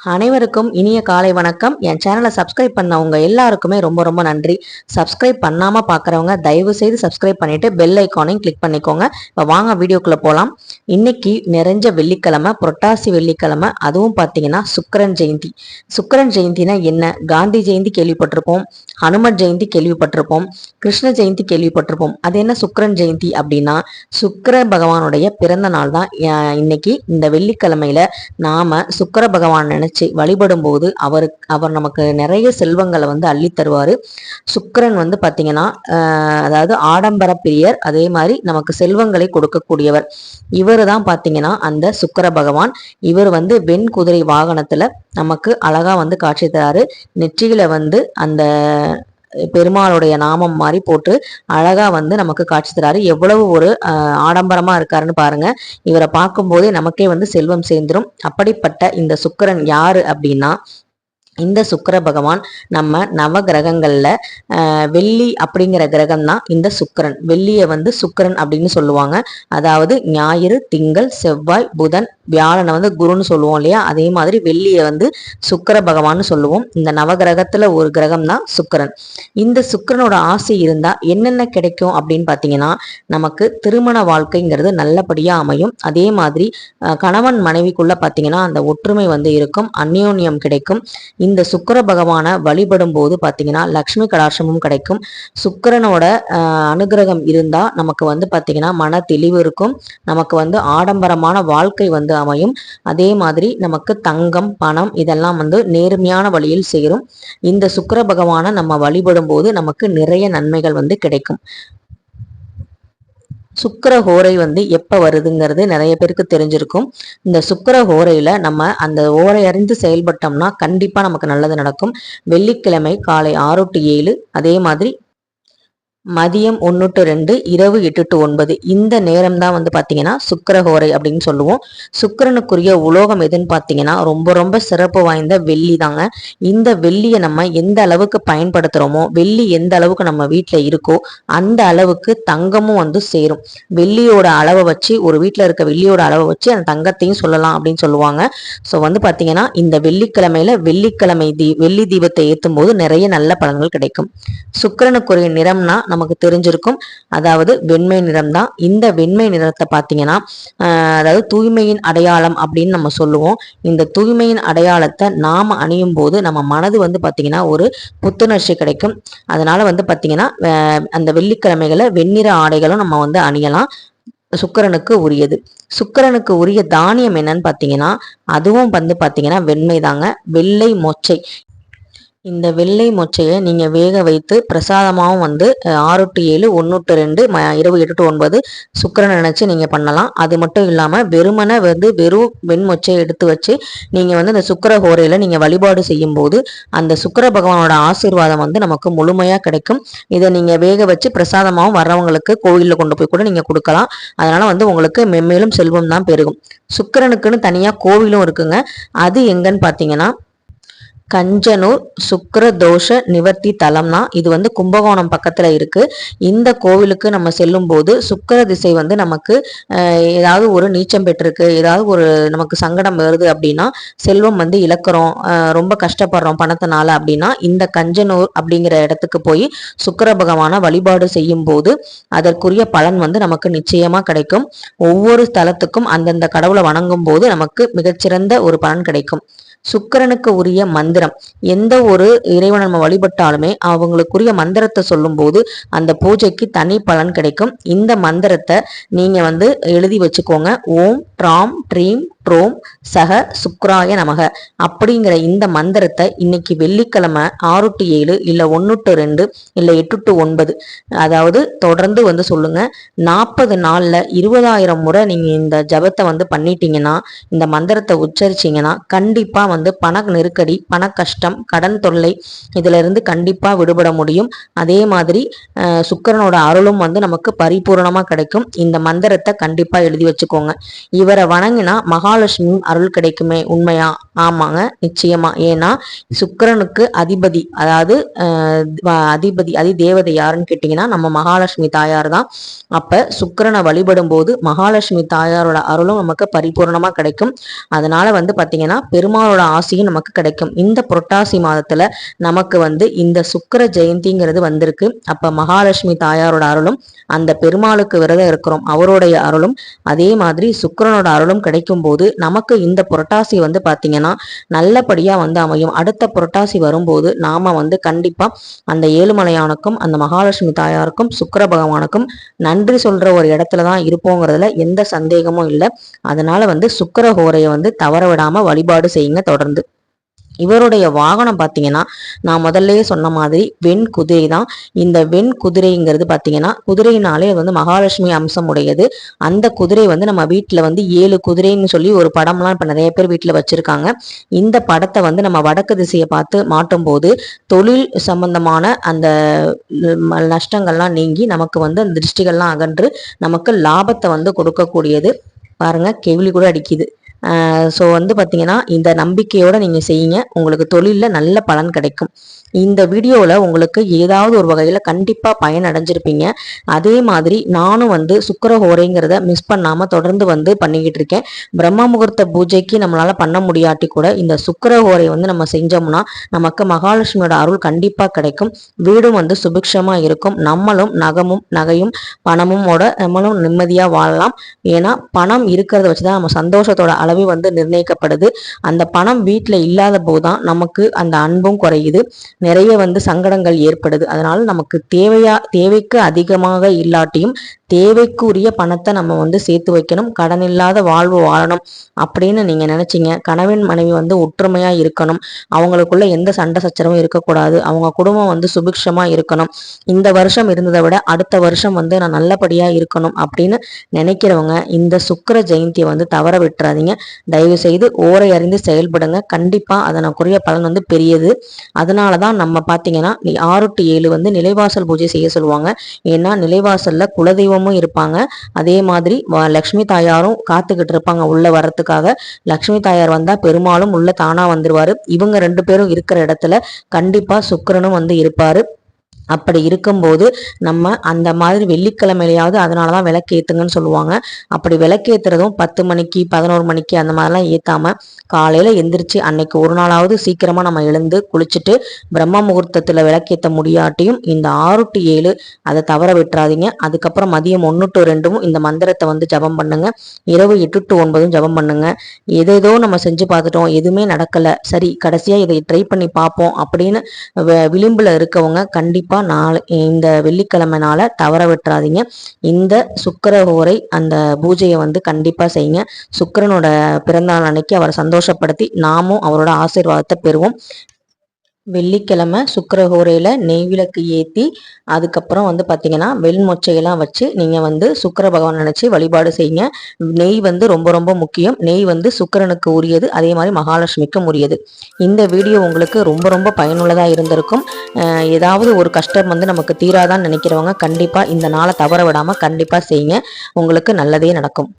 அனைவருக்கும் இனிய காலை வணக்கம். என் சேனலை சப்ஸ்கிரைப் பண்ணவங்க எல்லாருக்குமே ரொம்ப ரொம்ப நன்றி. சப்ஸ்கிரைப் பண்ணாமல் பார்க்குறவங்க தயவு செய்து சப்ஸ்கிரைப் பண்ணிட்டு பெல் ஐக்கானையும் கிளிக் பண்ணிக்கோங்க. இப்போ வாங்க வீடியோக்குள்ளே போகலாம் இன்னைக்கு நிறைஞ்ச வெள்ளிக்கிழமை புரட்டாசி வெள்ளிக்கிழமை அதுவும் பார்த்தீங்கன்னா சுக்கரன் ஜெயந்தி. சுக்கரன் ஜெயந்தினா என்ன? காந்தி ஜெயந்தி கேள்விப்பட்டிருப்போம். ஹனுமன் ஜெயந்தி கேள்விப்பட்டிருப்போம். கிருஷ்ண ஜெயந்தி கேள்விப்பட்டிருப்போம். அது என்ன சுக்கரன் ஜெயந்தி அப்படின்னா சுக்கர பகவானுடைய பிறந்த நாள் தான் இன்னைக்கு இந்த வெள்ளிக்கிழமையில நாம சுக்கர பகவான் நினைச்சு நினைச்சு வழிபடும் போது அவருக்கு அவர் நமக்கு நிறைய செல்வங்களை வந்து அள்ளி தருவார். சுக்கரன் வந்து பாத்தீங்கன்னா அதாவது ஆடம்பர பிரியர் அதே மாதிரி நமக்கு செல்வங்களை கொடுக்கக்கூடியவர். இவர் தான் பாத்தீங்கன்னா அந்த சுக்கர பகவான். இவர் வந்து வெண் குதிரை வாகனத்துல நமக்கு அழகா வந்து காட்சி தராரு. நெற்றியில வந்து அந்த பெருமாளுடைய நாமம் மாதிரி போட்டு அழகா வந்து நமக்கு காட்சி தராரு. எவ்வளவு ஒரு ஆடம்பரமா இருக்காருன்னு பாருங்க. இவரை பார்க்கும்போதே நமக்கே வந்து செல்வம் சேர்ந்துரும். அப்படிப்பட்ட இந்த சுக்கரன் யாரு அப்படின்னா இந்த சுக்கர பகவான் நம்ம நவ கிரகங்களில் வெள்ளி அப்படிங்கிற கிரகம் தான் இந்த சுக்கரன். வெள்ளியை வந்து சுக்கரன் அப்படின்னு சொல்லுவாங்க. அதாவது ஞாயிறு திங்கள் செவ்வாய் புதன் வியாழனை வந்து குருன்னு சொல்லுவோம் இல்லையா? அதே மாதிரி வெள்ளியை வந்து சுக்கர பகவான் சொல்லுவோம். இந்த நவகிரகத்தில் ஒரு கிரகம் தான் சுக்கரன். இந்த சுக்கரனோட ஆசை இருந்தால் என்னென்ன கிடைக்கும் அப்படின்னு பார்த்தீங்கன்னா நமக்கு திருமண வாழ்க்கைங்கிறது நல்லபடியாக அமையும். அதே மாதிரி கணவன் மனைவிக்குள்ள பார்த்தீங்கன்னா அந்த ஒற்றுமை வந்து இருக்கும். அந்யோன்யம் கிடைக்கும். இந்த சுக்கர பகவானை வழிபடும் போது பார்த்தீங்கன்னா லக்ஷ்மி கடாட்சமும் கிடைக்கும். சுக்கரனோட அனுகிரகம் இருந்தால் நமக்கு வந்து பார்த்தீங்கன்னா மன தெளிவு இருக்கும். நமக்கு வந்து ஆடம்பரமான வாழ்க்கை வந்து அமையும். அதே மாதிரி நமக்கு தங்கம் பணம் இதெல்லாம் வந்து நேர்மையான வழியில் சேரும். இந்த சுக்கர பகவானை நம்ம வழிபடும் போது நமக்கு நிறைய நன்மைகள் வந்து கிடைக்கும். சுக்கர ஹோரை வந்து எப்போ வருதுங்கிறது நிறைய பேருக்கு தெரிஞ்சிருக்கும். இந்த சுக்கர ஹோரையில் நம்ம அந்த ஓரை அறிந்து செயல்பட்டோம்னா கண்டிப்பாக நமக்கு நல்லது நடக்கும். வெள்ளிக்கிழமை காலை ஆறு டு ஏழு அதே மாதிரி மதியம் ஒன்று டு ரெண்டு இரவு எட்டு டு ஒன்பது. இந்த நேரம் தான் வந்து பார்த்தீங்கன்னா சுக்கரஹோரை அப்படின்னு சொல்லுவோம். சுக்கரனுக்குரிய உலோகம் எதுன்னு பார்த்தீங்கன்னா ரொம்ப ரொம்ப சிறப்பு வாய்ந்த வெள்ளி தாங்க. இந்த வெள்ளியை நம்ம எந்த அளவுக்கு பயன்படுத்துகிறோமோ வெள்ளி எந்த அளவுக்கு நம்ம வீட்டில் இருக்கோ அந்த அளவுக்கு தங்கமும் வந்து சேரும். வெள்ளியோட அளவை வச்சு ஒரு வீட்டில் இருக்க வெள்ளியோட அளவை வச்சு அந்த தங்கத்தையும் சொல்லலாம் அப்படின்னு சொல்லுவாங்க. ஸோ வந்து பார்த்தீங்கன்னா இந்த வெள்ளிக்கிழமையில வெள்ளிக்கிழமை தீ வெள்ளி தீபத்தை ஏற்றும் போது நிறைய நல்ல பலன்கள் கிடைக்கும். சுக்கரனுக்குரிய நிறம்னா நமக்கு தெரிஞ்சிருக்கும். அதாவது வெண்மை நிறம் தான் இந்த வெண்மை நிறத்தை பார்த்தீங்கன்னா அதாவது தூய்மையின் அடையாளம் அப்படின்னு நம்ம சொல்லுவோம். இந்த தூய்மையின் அடையாளத்தை நாம் அணியும் போது நம்ம மனது வந்து பார்த்தீங்கன்னா ஒரு புத்துணர்ச்சி கிடைக்கும். அதனால வந்து பார்த்தீங்கன்னா அந்த வெள்ளிக்கிழமைகளை வெண்ணிற ஆடைகளும் நம்ம வந்து அணியலாம். சுக்கரனுக்கு உரியது. சுக்கரனுக்கு உரிய தானியம் என்னன்னு பார்த்தீங்கன்னா அதுவும் வந்து பார்த்தீங்கன்னா வெண்மை தாங்க வெள்ளை மொச்சை. இந்த வெள்ளை மொச்சையை நீங்கள் வேக வைத்து பிரசாதமாகவும் வந்து ஆறு டு ஏழு ஒன்று டு ரெண்டு ம இரவு எட்டு டு ஒன்பது சுக்கரன் நினச்சி நீங்கள் பண்ணலாம். அது மட்டும் இல்லாமல் வெறுமனை வந்து வெறும் வெண்மொச்சையை எடுத்து வச்சு நீங்கள் வந்து இந்த சுக்கர ஹோரையில் நீங்கள் வழிபாடு செய்யும்போது அந்த சுக்கர பகவானோட ஆசீர்வாதம் வந்து நமக்கு முழுமையாக கிடைக்கும். இதை நீங்கள் வேக வச்சு பிரசாதமாகவும் வர்றவங்களுக்கு கோவிலில் கொண்டு போய் கூட நீங்கள் கொடுக்கலாம். அதனால் வந்து உங்களுக்கு மென்மேலும் செல்வம் தான் பெருகும். சுக்கரனுக்குன்னு தனியாக கோவிலும் இருக்குங்க. அது எங்கன்னு பார்த்தீங்கன்னா கஞ்சனூர் சுக்கரதோஷ நிவர்த்தி தலம்னா இது வந்து கும்பகோணம் பக்கத்தில் இருக்குது இந்த கோவிலுக்கு நம்ம செல்லும் போது சுக்கர திசை வந்து நமக்கு ஏதாவது ஒரு நீச்சம் பெற்றிருக்கு ஏதாவது ஒரு நமக்கு சங்கடம் வருது அப்படின்னா செல்வம் வந்து இழக்கிறோம் ரொம்ப கஷ்டப்படுறோம் பணத்தினால அப்படின்னா இந்த கஞ்சனூர் அப்படிங்கிற இடத்துக்கு போய் சுக்கர பகவானை வழிபாடு செய்யும் போது அதற்குரிய பலன் வந்து நமக்கு நிச்சயமாக கிடைக்கும். ஒவ்வொரு ஸ்தலத்துக்கும் அந்தந்த கடவுளை வணங்கும் போது நமக்கு மிகச்சிறந்த ஒரு பலன் கிடைக்கும். சுக்கரனுக்கு உரிய மந்திரம். எந்த ஒரு இறைவன் நம்ம வழிபட்டாலுமே அவங்களுக்குரிய மந்திரத்தை சொல்லும்போது அந்த பூஜைக்கு தனி பலன் கிடைக்கும். இந்த மந்திரத்தை நீங்கள் வந்து எழுதி வச்சுக்கோங்க. ஓம் ட்ராம் ட்ரீம் ட்ரோம் சக சுக்ராய நமக. அப்படிங்கிற இந்த மந்திரத்தை இன்னைக்கு வெள்ளிக்கிழமை ஆறு டு ஏழு இல்லை ஒன்று டு ரெண்டு இல்லை எட்டு டு ஒன்பது அதாவது தொடர்ந்து வந்து சொல்லுங்க. நாற்பது நாளில் இருபதாயிரம் முறை நீங்கள் இந்த ஜபத்தை வந்து பண்ணிட்டீங்கன்னா இந்த மந்திரத்தை உச்சரிச்சிங்கன்னா கண்டிப்பாக வந்து பண நெருக்கடி பண கஷ்டம் கடன் தொல்லை இதிலிருந்து கண்டிப்பாக விடுபட முடியும். அதே மாதிரி சுக்கரனோட அருளும் வந்து நமக்கு பரிபூர்ணமாக கிடைக்கும். இந்த மந்திரத்தை கண்டிப்பாக எழுதி வச்சுக்கோங்க. இவரை வணங்கினா மகா மகாலட்சுமியும் அருள் கிடைக்குமே உண்மையா? ஆமாங்க நிச்சயமா. ஏன்னா சுக்கரனுக்கு அதிபதி அதாவது அதிபதி அதி தேவதை யாருன்னு கேட்டீங்கன்னா நம்ம மகாலட்சுமி தாயார் தான். அப்ப சுக்கரனை வழிபடும் போது மகாலட்சுமி தாயாரோட அருளும் நமக்கு பரிபூர்ணமா கிடைக்கும். அதனால வந்து பாத்தீங்கன்னா பெருமாளோட ஆசையும் நமக்கு கிடைக்கும். இந்த புரட்டாசி மாதத்துல நமக்கு வந்து இந்த சுக்கர ஜெயந்திங்கிறது வந்திருக்கு. அப்ப மகாலட்சுமி தாயாரோட அருளும் அந்த பெருமாளுக்கு விரதம் இருக்கிறோம் அவருடைய அருளும் அதே மாதிரி சுக்கரனோட அருளும் கிடைக்கும் போது நமக்கு இந்த புரட்டாசி வந்து பாத்தீங்கன்னா நல்லபடியா வந்து அமையும். அடுத்த புரட்டாசி வரும்போது நாம வந்து கண்டிப்பா அந்த ஏழுமலையானுக்கும் அந்த மகாலட்சுமி தாயாருக்கும் சுக்கர பகவானுக்கும் நன்றி சொல்ற ஒரு இடத்துல தான் இருப்போங்கிறதுல எந்த சந்தேகமும் இல்லை. அதனால வந்து சுக்கர ஹோரையை வந்து தவற விடாம வழிபாடு செய்யுங்க தொடர்ந்து. இவருடைய வாகனம் பார்த்தீங்கன்னா நான் முதல்லயே சொன்ன மாதிரி வெண் குதிரை தான். இந்த வெண் குதிரைங்கிறது பார்த்தீங்கன்னா குதிரையினாலே அது வந்து மகாலட்சுமி அம்சம் உடையது. அந்த குதிரை வந்து நம்ம வீட்டில் வந்து ஏழு குதிரைன்னு சொல்லி ஒரு படம்லாம் இப்போ நிறைய பேர் வீட்டில் வச்சிருக்காங்க. இந்த படத்தை வந்து நம்ம வடக்கு திசையை பார்த்து மாட்டும் போது தொழில் சம்பந்தமான அந்த ம- நஷ்டங்கள்லாம் நீங்கி நமக்கு வந்து அந்த திருஷ்டிகள்லாம் அகன்று நமக்கு லாபத்தை வந்து கொடுக்கக்கூடியது. பாருங்க கெவிலி கூட அடிக்குது. ஸோ வந்து பார்த்தீங்கன்னா இந்த நம்பிக்கையோடு நீங்கள் செய்யுங்க. உங்களுக்கு தொழிலில் நல்ல பலன் கிடைக்கும். இந்த வீடியோவில் உங்களுக்கு ஏதாவது ஒரு வகையில் கண்டிப்பாக பயன் அடைஞ்சிருப்பீங்க அதே மாதிரி நானும் வந்து சுக்கர ஹோரைங்கிறத மிஸ் பண்ணாமல் தொடர்ந்து வந்து பண்ணிக்கிட்டு இருக்கேன். பிரம்ம முகூர்த்த பூஜைக்கு நம்மளால் பண்ண முடியாட்டி கூட இந்த சுக்கர ஹோரை வந்து நம்ம செஞ்சோம்னா நமக்கு மகாலட்சுமியோட அருள் கண்டிப்பாக கிடைக்கும். வீடும் வந்து சுபிக்ஷமாக இருக்கும். நம்மளும் நகமும் நகையும் பணமுமோட நம்மளும் நிம்மதியாக வாழலாம். ஏன்னா பணம் இருக்கிறத வச்சு தான் நம்ம சந்தோஷத்தோட அளவு வந்து நிர்ணயிக்கப்படுது. அந்த பணம் வீட்டில் இல்லாத போது தான் நமக்கு அந்த அன்பும் குறையுது. நிறைய வந்து சங்கடங்கள் ஏற்படுது. அதனால நமக்கு தேவையா தேவைக்கு அதிகமாக இல்லாட்டியும் தேவைக்குரிய பணத்தை நம்ம வந்து சேர்த்து வைக்கணும். கடன் இல்லாத வாழ்வு வாழணும் அப்படின்னு நீங்க நினைச்சீங்க. கணவன் மனைவி வந்து ஒற்றுமையா இருக்கணும். அவங்களுக்குள்ள எந்த சண்டை சச்சரவும் இருக்கக்கூடாது. அவங்க குடும்பம் வந்து சுபிக்ஷமா இருக்கணும். இந்த வருஷம் இருந்ததை விட அடுத்த வருஷம் வந்து நான் நல்லபடியா இருக்கணும் அப்படின்னு நினைக்கிறவங்க இந்த சுக்கிர ஜெயந்தியை வந்து தவற விட்டுறாதீங்க. தயவு செய்து ஓரை அறிந்து செயல்படுங்க. கண்டிப்பா அதனுக்குரிய பலன் வந்து பெரியது. அதனால தான் நம்ம பார்த்தீங்கன்னா ஆறு டு ஏழு வந்து நிலைவாசல் பூஜை செய்ய சொல்லுவாங்க. ஏன்னா நிலைவாசல்ல குலதெய்வமும் இருப்பாங்க. அதே மாதிரி வ- லக்ஷ்மி தாயாரும் காத்துக்கிட்டு இருப்பாங்க உள்ள வர்றதுக்காக. லக்ஷ்மி தாயார் வந்தா பெருமாளும் உள்ள தானா வந்துருவாரு. இவங்க ரெண்டு பேரும் இருக்கிற இடத்துல கண்டிப்பா சுக்கரனும் வந்து இருப்பாரு. அப்படி இருக்கும்போது நம்ம அந்த மாதிரி வெள்ளிக்கிழமையிலையாவது அதனால தான் விளக்கேத்துங்கன்னு சொல்லுவாங்க. அப்படி விளக்கேத்துறதும் பத்து மணிக்கு பதினோரு மணிக்கு அந்த மாதிரிலாம் ஏற்றாமல் காலையில் எந்திரிச்சு அன்னைக்கு ஒரு நாளாவது சீக்கிரமாக நம்ம எழுந்து குளிச்சுட்டு பிரம்ம முகூர்த்தத்தில் விளக்கேற்ற முடியாட்டியும் இந்த ஆறு டு ஏழு அதை தவற விட்டுறாதீங்க. அதுக்கப்புறம் மதியம் ஒன்று டு ரெண்டும் இந்த மந்திரத்தை வந்து ஜபம் பண்ணுங்க. இரவு எட்டு டு ஒன்பதும் ஜபம் பண்ணுங்க. எதேதோ நம்ம செஞ்சு பார்த்துட்டோம் எதுவுமே நடக்கல. சரி கடைசியாக இதை ட்ரை பண்ணி பார்ப்போம் அப்படின்னு வ- இருக்கவங்க இருக்கவங்க கண்டிப்பாக நாளை இந்த வெள்ளிக்கிழமை நாளை தவற விட்டுறாதீங்க. இந்த சுக்கிரஹோரை அந்த பூஜையை வந்து கண்டிப்பா செய்யுங்க. சுக்கிரனோட பிறந்தநாள் அன்னைக்கு அவரை சந்தோஷப்படுத்தி நாமும் அவரோட ஆசீர்வாதத்தை பெறுவோம். வெள்ளிக்கிழமை சுக்கிரஹோரையில நெய் விளக்கு ஏற்றி அதுக்கப்புறம் வந்து பார்த்தீங்கன்னா வெண்மொச்சையெல்லாம் வச்சு நீங்கள் வந்து சுக்கர பகவான் நினச்சி வழிபாடு செய்யுங்க. நெய் வந்து ரொம்ப ரொம்ப முக்கியம். நெய் வந்து சுக்கிரனுக்கு உரியது அதே மாதிரி மகாலட்சுமிக்கும் உரியது. இந்த வீடியோ உங்களுக்கு ரொம்ப ரொம்ப பயனுள்ளதாக இருந்திருக்கும். ஏதாவது ஒரு கஷ்டம் வந்து நமக்கு தீராதான்னு நினைக்கிறவங்க கண்டிப்பாக இந்த நாளை தவற விடாமல் கண்டிப்பாக செய்யுங்க. உங்களுக்கு நல்லதே நடக்கும்.